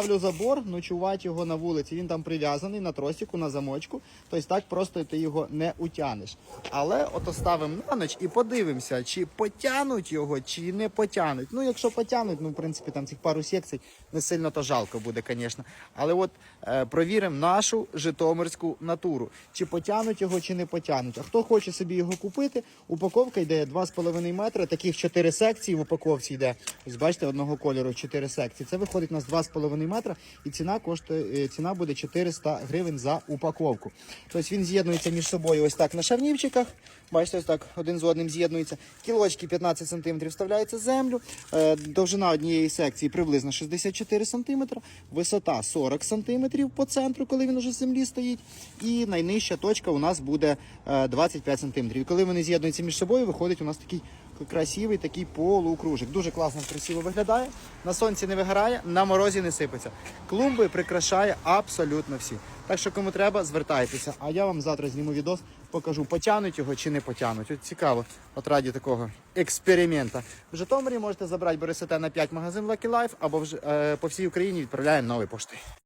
Ставлю забор, ночувати його на вулиці. Він там прив'язаний на тросіку, на замочку. Тобто так просто ти його не утянеш. Але ото ставимо на ніч і подивимося, чи потянуть його, чи не потянуть. Ну, якщо потянуть, ну в принципі там цих пару секцій не сильно то жалко буде, звісно. Але от е, провіримо нашу житомирську натуру. Чи потянуть його, чи не потянуть. А хто хоче собі його купити, упаковка йде 2,5 метри, таких 4 секції в упаковці йде. Ось бачите, одного кольору 4 секції. Це виходить у нас 2,5 метра, і ціна коштує, е, ціна буде 400 гривень за упаковку. Тобто він з'єднується між собою ось так на шарнівчиках. Бачите, ось так один з одним з'єднується. Кілочки 15 см вставляється в землю. Е, Довжина однієї секції приблизно 64 см, висота 40 см по центру, коли він уже з землі стоїть. І найнижча точка у нас буде е, 25 см. І коли вони з'єднуються між собою, виходить у нас такий красивий такий полукружик. Дуже класно, красиво виглядає. На сонці не вигорає, на морозі не сипеться. Клумби прикрашає абсолютно всі. Так що кому треба, звертайтеся. А я вам завтра зніму відос, покажу, потягнуть його чи не потягнуть. От цікаво, от раді такого експеримента. В Житомирі можете забрати бересете на 5 магазин Lucky Life або вже, е, по всій Україні відправляємо новою поштою.